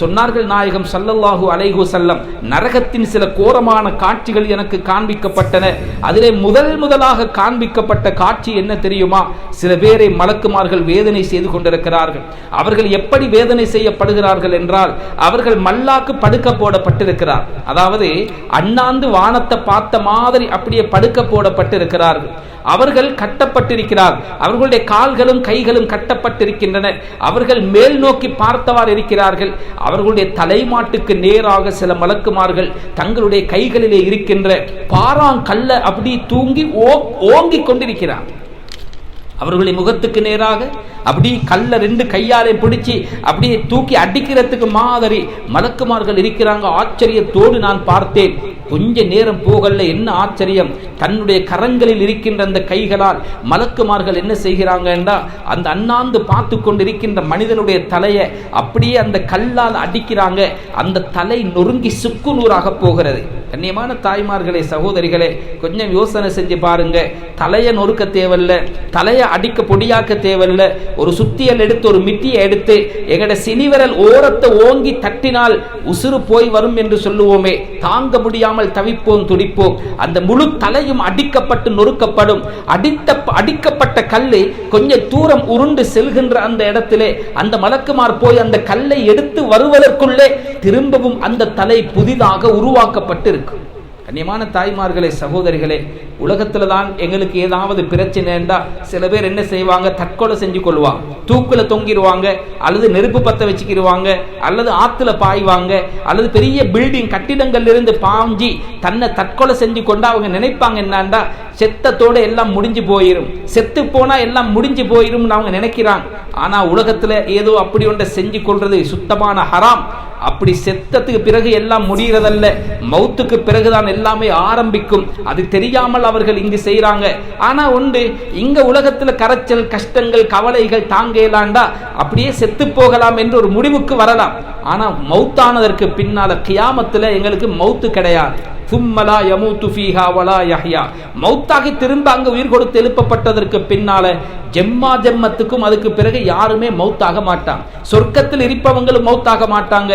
சொன்னார்கள் நாயகம் சல்லல்லாஹு அலைஹு செல்லம் நரகத்தின் சில கோரமான காட்சிகள் எனக்கு காண்பிக்கப்பட்டன. அதிலே முதல் முதலாக காண்பிக்கப்பட்ட காட்சி என்ன தெரியுமா? சில பேரை மலக்குமார்கள் வேதனை செய்து கொண்டிருக்கிறார்கள். அவர்கள் எப்படி வேதனை செய்யப்படுகிறார்கள் என்றால் அவர்கள் மல்லாக்கு படுக்க போடப்பட்டிருக்கிறார். அதாவது அண்ணாந்து வானத்தை பார்த்த மாதிரி அப்படியே படுக்க போடப்பட்டிருக்கிறார்கள். அவர்கள் கட்டப்பட்டிருக்கிறார். அவர்களுடைய கால்களும் கைகளும் கட்டப்பட்டிருக்கின்றன. அவர்கள் மேல் நோக்கி பார்த்தவாறு இருக்கிறார்கள். அவர்களுடைய தலைமாட்டுக்கு நேராக சில மலக்குமார்கள் தங்களுடைய கைகளிலே இருக்கின்ற பாறாங்கல்ல அப்படி தூங்கி ஓ ஓங்கிக் கொண்டிருக்கிறார். அவர்களை முகத்துக்கு நேராக அப்படி கல்ல ரெண்டு கையாலே பிடிச்சி அப்படியே தூக்கி அடிக்கிறதுக்கு மாதிரி மலக்குமார்கள் இருக்கிறாங்க. ஆச்சரியத்தோடு நான் பார்த்தேன். கொஞ்ச நேரம் போகல என்ன ஆச்சரியம்? தன்னுடைய கரங்களில் இருக்கின்ற அந்த கைகளால் மலக்குமார்கள் என்ன செய்கிறாங்க என்றால் அந்த அண்ணாந்து பார்த்து கொண்டிருக்கின்ற மனிதனுடைய தலையை அப்படியே அந்த கல்லால் அடிக்கிறாங்க. அந்த தலை நொறுங்கி சுக்கு நூறாக போகிறது. கண்ணியமான தாய்மார்களே சகோதரிகளே கொஞ்சம் யோசனை செஞ்சு பாருங்க. தலையை நொறுக்க தேவையில்ல. தலையை அடிக்க பொடியாக்க தேவையில்ல. ஒரு சுத்தியல் எடுத்து ஒரு மிட்டியை எடுத்து எங்கட சினிவரல் ஓரத்தை ஓங்கி தட்டினால் உசுறு போய் வரும் என்று சொல்லுவோமே. தாங்க முடியாமல் தவிப்போம் துடிப்போம். அந்த முழு தலையும் அடிக்கப்பட்டு நொறுக்கப்படும். அடித்த அடிக்கப்பட்ட கல்லு கொஞ்சம் தூரம் உருண்டு செல்கின்ற அந்த இடத்திலே அந்த மலக்குமார் போய் அந்த கல்லை எடுத்து வருவதற்குள்ளே திரும்பவும் அந்த தலை புதிதாக உருவாக்கப்பட்டு இருக்கும் கண்ணியமான தாய்மார்களே சகோதரிகளே உலகத்துல தான் எங்களுக்கு ஏதாவது பிரச்சனைண்டா சில பேர் என்ன செய்வாங்க? தற்கொலை செஞ்சு கொள்வாங்க. தூக்குல தொங்கிடுவாங்க அல்லது நெருப்பு பத்த வச்சுக்கிடுவாங்க அல்லது ஆத்துல பாய்வாங்க அல்லது பெரிய பில்டிங் கட்டிடங்கள்ல இருந்து பாஞ்சி தன்னை தற்கொலை செஞ்சு கொண்டு அவங்க நினைப்பாங்க என்னான்டா செத்தத்தோட எல்லாம் முடிஞ்சு போயிடும் செத்து போனா எல்லாம் முடிஞ்சு போயிரும்னு அவங்க நினைக்கிறாங்க. ஆனா உலகத்துல ஏதோ அப்படி ஒன்றை செஞ்சு கொள்றது சுத்தமான ஹராம். அப்படி செத்தத்துக்கு பிறகு எல்லாம் முடிகிறதல்ல. மௌத்துக்கு பிறகுதான் எல்லாமே ஆரம்பிக்கும். அது தெரியாமல் அவர்கள் இங்கு செய்கிறாங்க ஆனா உண்டு இங்க உலகத்தில் கரைச்சல் கஷ்டங்கள் கவலைகள் தாங்க இயலாண்டா அப்படியே செத்து போகலாம் என்று ஒரு முடிவுக்கு வரலாம். ஆனா மௌத்தானதற்கு பின்னால கியாமத்துல எங்களுக்கு மௌத்து கிடையாது. சும்மலா யமு துஃபீஹா வலா யஹ்யா மௌத்தாகி திரும்ப அங்கே உயிர் கொடுத்து எழுப்பப்பட்டதற்கு பின்னால ஜெம்மா ஜெம்மத்துக்கும் அதுக்கு பிறகு யாருமே மௌத்தாக மாட்டாங்க. சொர்க்கத்தில் இருப்பவங்களும் மௌத்தாக மாட்டாங்க.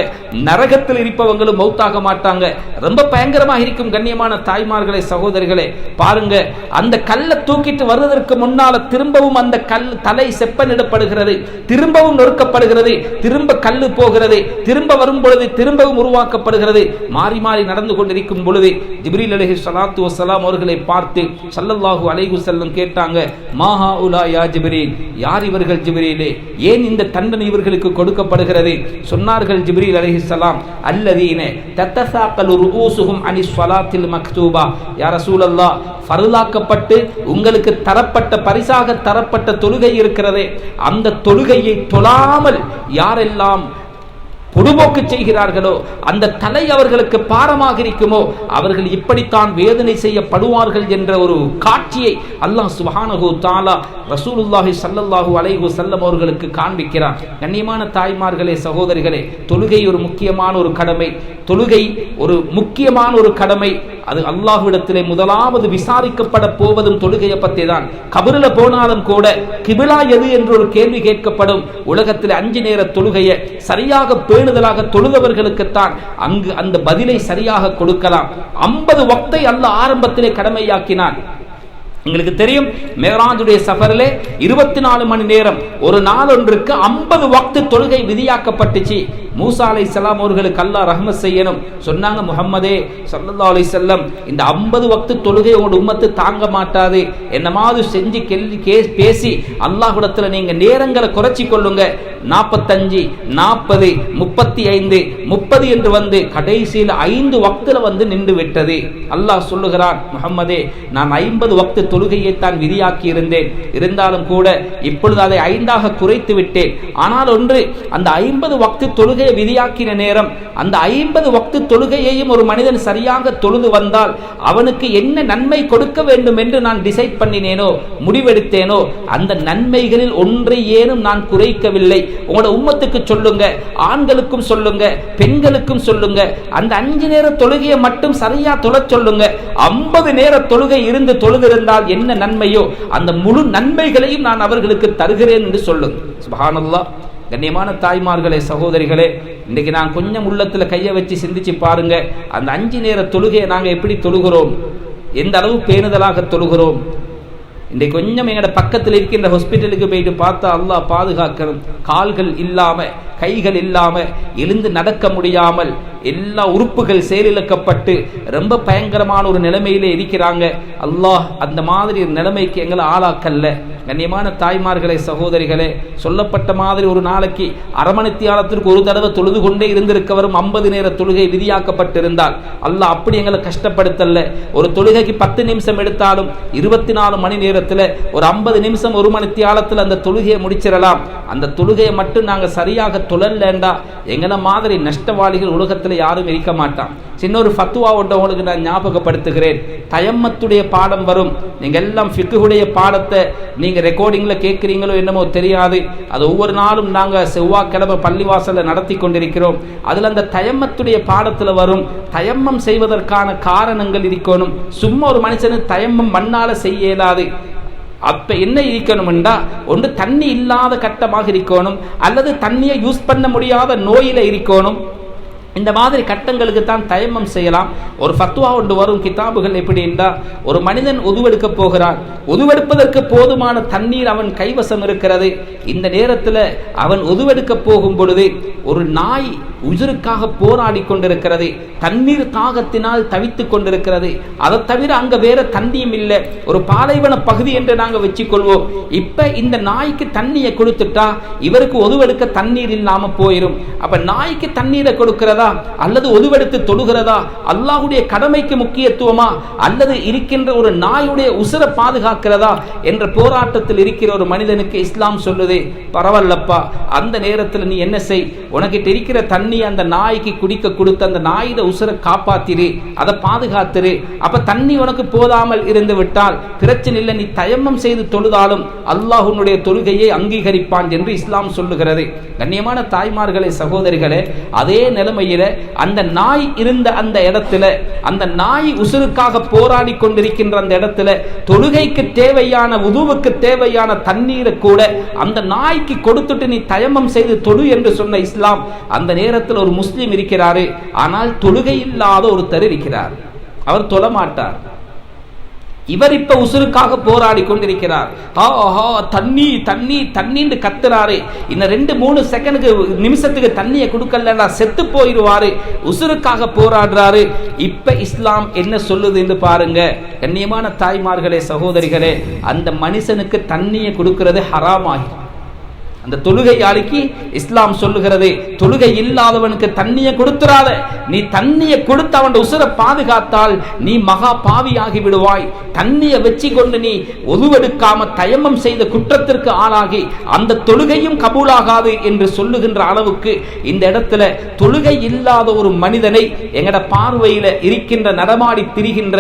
நரகத்தில் இருப்பவங்களும் மௌத்தாக மாட்டாங்க. ரொம்ப பயங்கரமாக இருக்கும் கண்ணியமான தாய்மார்களே சகோதரிகளே பாருங்க அந்த கல்லை தூக்கிட்டு வருவதற்கு முன்னால திரும்பவும் அந்த கல் தலை செப்பனிடப்படுகிறது. திரும்பவும் நொறுக்கப்படுகிறது. திரும்ப கல்லு போகிறது. திரும்ப வரும் பொழுது திரும்பவும் உருவாக்கப்படுகிறது. மாறி மாறி நடந்து கொண்டிருக்கும் பொழுது ஜிப்ரீல் அலஹி சலாத்து வசலாம் அவர்களை பார்த்து சல்லல்லாஹு அலைகு செல்லம் கேட்டாங்க மாஹா உலா யா ஜிப்ரீல்? யார் இவர்கள் ஜிப்ரீலே? ஏன் இந்த தண்டனை இவர்களுக்கு கொடுக்கப்படுகிறது? சொன்னார்கள் ஜிப்ரீல் அலைஹிஸ்ஸலாம் அல்லதீன தத்தசாக்கல் ருஊசுஹும் அனி சலாத்தில் மக்தூபா. யார் ரசூலல்லாஹ் ஃபர்லாக்கப்பட்டு உங்களுக்கு தரப்பட்ட பரிசாக தரப்பட்ட தொழுகை இருக்கிறதே. அந்த தொழுகையை தொழாமல் யாரெல்லாம் பொதுபோக்கு செய்கிறார்களோ அந்த தலை அவர்களுக்கு பாரமாக இருக்குமோ அவர்கள் இப்படித்தான் வேதனை செய்யப்படுவார்கள் என்ற ஒரு காட்சியை அல்லாஹ் சுஹானகு தாலா ரசூலுல்லாஹி சல்லல்லாஹு அலைஹு வஸல்லம் அவர்களுக்கு காண்பிக்கிறார் கண்ணியமான தாய்மார்களே சகோதரிகளே தொழுகை ஒரு முக்கியமான ஒரு கடமை. தொழுகை ஒரு முக்கியமான ஒரு கடமை. அது அல்லாஹ்விடத்திலே முதலாவது விசாரிக்கப்பட போவதும் தொழுகையை பற்றி தான் கபருல போனாலும் கூட கிபிலா எது என்று ஒரு கேள்வி கேட்கப்படும். உலகத்தில் அஞ்சு நேர தொழுகையை சரியாக பேணுதலாக தொழுதவர்களுக்குத்தான் அங்கு அந்த பதிலை சரியாக கொடுக்கலாம். ஐம்பது வக்தை அல்ல ஆரம்பத்திலே கடமையாக்கினான். எங்களுக்கு தெரியும் மேராஜுடைய சஃபரிலே இருபத்தி நாலு மணி நேரம் ஒரு நாள் ஒன்றுக்கு ஐம்பது வக்து தொழுகை விதியாக்கப்பட்டுச்சு. மூசா அலை சலாம் அவர்களுக்கு அல்லா ரஹ்மத் செய்யணும். சொன்னாங்க முகம்மதே சல்லா அலை செல்லம் இந்த ஐம்பது வக்து தொழுகை உங்களோட உம்மத்து தாங்க மாட்டாது. என்னமாவது செஞ்சு கேள்வி கே பேசி அல்லாஹுடத்தில் நீங்கள் நேரங்களை குறைச்சி கொள்ளுங்க. நாற்பத்தஞ்சு நாற்பது முப்பத்தி ஐந்து முப்பது என்று வந்து கடைசியில் ஐந்து வக்தில் வந்து நின்று விட்டது. அல்லாஹ் சொல்லுகிறான் முகம்மதே நான் ஐம்பது வக்து தொழுகையை தான் விதியாக்கி இருந்தேன் இருந்தாலும் கூட இப்பொழுது அதை ஐந்தாக குறைத்து விட்டேன். ஆனால் ஒன்று அந்த ஐம்பது வக்து தொழுகையை விதியாக்கின நேரம் அந்த ஐம்பது வக்து தொழுகையையும் ஒரு மனிதன் சரியாக தொழுது வந்தால் அவனுக்கு என்ன நன்மை கொடுக்க வேண்டும் என்று நான் டிசைட் பண்ணினேனோ முடிவெடுத்தேனோ அந்த நன்மைகளில் ஒன்றை ஏனும் நான் குறைக்கவில்லை. உங்களோட உம்மத்துக்கு சொல்லுங்க ஆண்களுக்கும் சொல்லுங்க பெண்களுக்கும் சொல்லுங்க. அந்த அஞ்சு நேர தொழுகையை மட்டும் சரியா தொழ சொல்லுங்க. ஐம்பது நேர தொழுகை இருந்து தொழுதிருந்தால் என்ன நன்மையோ அந்த முழு நன்மைகளையும் நான் அவர்களுக்கு தருகிறேன் என்று சொல்லுங்க. சுபானல்லா கண்ணியமான தாய்மார்களே சகோதரிகளே இன்னைக்கு நான் கொஞ்சம் உள்ளத்துல கையை வச்சு சிந்திச்சு பாருங்க. அந்த அஞ்சு நேர தொழுகையை நாங்கள் எப்படி தொழுகிறோம்? எந்த அளவு பேணுதலாக தொழுகிறோம்? இன்றைக்கு கொஞ்சம் எங்களோட பக்கத்தில் இருக்கின்ற ஹாஸ்பிட்டலுக்கு போயிட்டு பார்த்தா அல்லாஹ் பாதுகாக்கணும். கால்கள் இல்லாமல் கைகள் இல்லாமல் எழுந்து நடக்க முடியாமல் எல்லா உறுப்புகள் செயலிழக்கப்பட்டு ரொம்ப பயங்கரமான ஒரு நிலைமையிலே இருக்கிறாங்க. அல்லாஹ் அந்த மாதிரி ஒரு நிலைமைக்கு எங்களை ஆளாக்கல்ல. கண்ணியமான தாய்மார்களே சகோதரிகளே சொல்லப்பட்ட மாதிரி ஒரு நாளைக்கு அரமணித்தியாலத்திற்கு ஒரு தடவை தொழுது கொண்டே இருந்திருக்கவரும் ஐம்பது நேர தொழுகை விதியாக்கப்பட்டிருந்தால் அல்ல அப்படி எங்களை கஷ்டப்படுத்தல. ஒரு தொழுகைக்கு பத்து நிமிஷம் எடுத்தாலும் இருபத்தி நாலு மணி நேரத்தில் ஒரு ஐம்பது நிமிஷம் ஒரு மணித்தியாலத்தில் அந்த தொழுகையை முடிச்சிடலாம். அந்த தொழுகையை மட்டும் நாங்கள் சரியாக தொழலேண்டா எங்களை மாதிரி நஷ்டவாளிகள் உலகத்தில் யாரும் இருக்க மாட்டான். சின்ன ஒரு ஃபத்துவா ஒன்றை உங்களுக்கு நான் ஞாபகப்படுத்துகிறேன். தயம்மத்துடைய பாடம் வரும். நீங்கள் எல்லாம் ஃபிக்குடைய பாடத்தை நீங்கள் ரெக்கார்டிங்கில் கேட்குறீங்களோ என்னமோ தெரியாது. அது ஒவ்வொரு நாளும் நாங்கள் செவ்வாய்க்கிழமை பள்ளிவாசலில் நடத்தி கொண்டிருக்கிறோம். அதில் அந்த தயம்மத்துடைய பாடத்தில் வரும். தயம்மம் செய்வதற்கான காரணங்கள் இருக்கணும். சும்மா ஒரு மனுஷனு தயம்மம் மண்ணால் செய்ய இயலாது. அப்ப என்ன இருக்கணும்டா ஒன்று தண்ணி இல்லாத கட்டமாக இருக்கணும். அல்லது தண்ணியை யூஸ் பண்ண முடியாத நோயில இருக்கணும். இந்த மாதிரி கட்டங்களுக்கு தான் தயமம் செய்யலாம். ஒரு ஃபத்வா ஒன்று வரும் கிதாபுகள் என்றால் ஒரு மனிதன் உதுவெடுக்க போகிறான். உதுவெடுப்பதற்கு போதுமான தண்ணீர் அவன் கைவசம் இருக்கிறது. இந்த நேரத்தில் அவன் உதுவெடுக்க போகும் பொழுது ஒரு நாய் உயிருக்காக போராடி கொண்டிருக்கிறது. தண்ணீர் தாகத்தினால் தவித்து கொண்டிருக்கிறது. அதை தவிர அங்கே வேற தண்ணியும் இல்லை. ஒரு பாலைவன பகுதி என்று நாங்கள் வச்சுக்கொள்வோம். இப்போ இந்த நாய்க்கு தண்ணியை கொடுத்துட்டா இவருக்கு ஒதுவெடுக்க தண்ணீர் இல்லாமல் போயிடும் அப்போ நாய்க்கு தண்ணீரை கொடுக்கிறதா அல்லது ஒதுவெடுத்து தொடுகிறதா அல்லாஹுடைய கடமைக்கு முக்கியத்துவமா? அல்லது இருக்கின்ற ஒரு நாயுடைய உசுர பாதுகாக்கிறதா? என்ற போராட்டத்தில் இருக்கிற ஒரு மனிதனுக்கு இஸ்லாம் சொல்லுது பரவாயில்லப்பா அந்த நேரத்தில் நீ என்ன செய்? உனக்கிட்ட இருக்கிற தண்ணி அந்த நாய்க்கு குடிக்க கொடுத்து அந்த நாயிட உசுரை காப்பாத்திரு அதை பாதுகாத்துரு. அப்ப தண்ணி உனக்கு போதாமல் இருந்து விட்டால் பிரச்சனை இல்லை நீ தயமம் செய்து தொழுதாலும் அல்லாஹுனுடைய தொழுகையை அங்கீகரிப்பான் என்று இஸ்லாம் சொல்லுகிறது. கண்ணியமான தாய்மார்களே சகோதரிகளே அதே நிலைமையில் அந்த நாய் இருந்த அந்த இடத்துல அந்த நாய் உசுருக்காக போராடி கொண்டிருக்கின்ற அந்த இடத்துல தொழுகைக்கு தேவையான உதுவுக்கு தேவையான தண்ணீரை கூட அந்த நாய்க்கு கொடுத்துட்டு நீ தயமம் செய்து தொழு என்று சொன்ன இஸ்லாம். அந்த நேரத்தில் ஒரு முஸ்லீம் இருக்கிறாரு. ஆனால் தொழுகை இல்லாத ஒருத்தர் இருக்கிறார். அவர் தொழ மாட்டார். இவர் இப்ப உசுருக்காக போராடி கொண்டிருக்கிறார். ஆஹா தண்ணி தண்ணி தண்ணின்னு கத்துறாரு. இன்னும் ரெண்டு மூணு செகண்டுக்கு நிமிஷத்துக்கு தண்ணியை கொடுக்கலன்னா செத்து போயிடுவாரு. உசுருக்காக போராடுறாரு. இப்ப இஸ்லாம் என்ன சொல்லுது என்று பாருங்க. கண்ணியமான தாய்மார்களே சகோதரிகளே அந்த மனுஷனுக்கு தண்ணியை கொடுக்கறது ஹராமாகி. அந்த தொழுகையாளிக்கு இஸ்லாம் சொல்லுகிறது. தொழுகை இல்லாதவனுக்கு தண்ணியை கொடுத்துறாத. நீ தண்ணியை கொடுத்து அவன் உசுரை பாதுகாத்தால் நீ மகா பாவியாகி விடுவாய். தண்ணியை வச்சு கொண்டு நீ ஒதுவெடுக்காம தயமம் செய்த குற்றத்திற்கு ஆளாகி அந்த தொழுகையும் கபூலாகாது என்று சொல்லுகின்ற அளவுக்கு இந்த இடத்துல தொழுகை இல்லாத ஒரு மனிதனை எங்கட பார்வையில இருக்கின்ற நடமாடி திரிகின்ற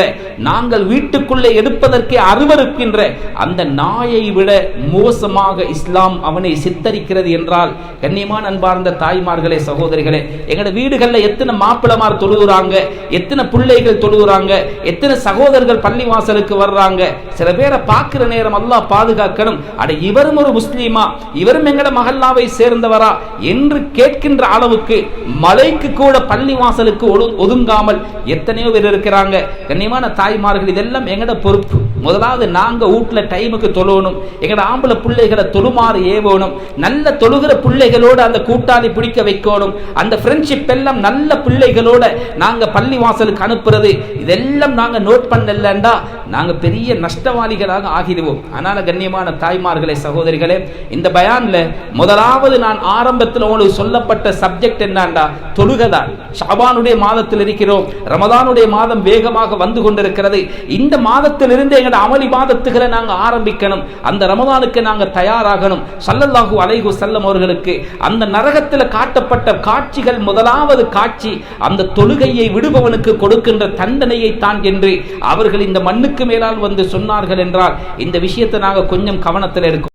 நாங்கள் வீட்டுக்குள்ளே எடுப்பதற்கே அருவருக்கின்ற அந்த நாயை விட மோசமாக இஸ்லாம் அவனை சித்தரிக்கிறது என்றால் கண்ணியமான அன்பார்ந்த தாய்மார்களே சகோதரிகளே எங்களோட வீடுகளில் எத்தனை மாப்பிளமார் தொழுகிறாங்க எத்தனை பிள்ளைகள் தொழுகிறாங்க எத்தனை சகோதரர்கள் பள்ளி வாசலுக்கு வர்றாங்க சில பேரை பார்க்கிற நேரம் அல்லாஹ் பாதுகாக்கணும். அட இவரும் ஒரு முஸ்லீமா இவரும் எங்கட மகல்லாவை சேர்ந்தவரா என்று கேட்கின்ற அளவுக்கு மலைக்கு கூட பள்ளி வாசலுக்கு ஒதுங்காமல் எத்தனையோ பேர் இருக்கிறாங்க. கண்ணியமான தாய்மார்கள் இதெல்லாம் எங்கட பொறுப்பு. முதலாவது நாங்க வீட்டில் டைமுக்கு தொழுவணும் எங்களோட ஆம்பளை பிள்ளைகளை தொழுமாறு ஏவணும். நல்ல தொழுகிற பிள்ளைகளோட அந்த கூட்டாளி பிடிக்க வைக்கணும். அந்த ஃப்ரெண்ட்ஷிப் எல்லாம் நல்ல பிள்ளைகளோட நாங்க பள்ளி வாசலுக்கு அனுப்புறது. இதெல்லாம் நாங்க நோட் பண்ணலண்டா. நாங்க பெரிய நஷ்டவாளிகளாக ஆகிடுவோம். அதனால கண்ணியமான தாய்மார்களே சகோதரிகளே இந்த பயானில் முதலாவது நான் ஆரம்பத்தில் உங்களுக்கு சொல்லப்பட்ட சப்ஜெக்ட் என்னண்டா? தொழுகதான். ஷாபானுடைய மாதத்தில் இருக்கிறோம். ரமதானுடைய மாதம் வேகமாக வந்து கொண்டிருக்கிறது. இந்த மாதத்திலிருந்து எங்களோட அமளி மாதத்துகளை நாங்க ஆரம்பிக்கணும். அந்த ரமதானுக்கு நாங்க தயாராகணும். சல்லல்லாஹு அலைஹு செல்லம் அவர்களுக்கு அந்த நரகத்தில் காட்டப்பட்ட காட்சிகள் முதலாவது காட்சி அந்த தொழுகையை விடுபவனுக்கு கொடுக்கின்ற தண்டனையை தான் என்று அவர்கள் இந்த மண்ணுக்கு மேலால் வந்து சொன்னார்கள் என்றால் இந்த விஷயத்தை நாங்க கொஞ்சம் கவனத்தில் எடுக்கும்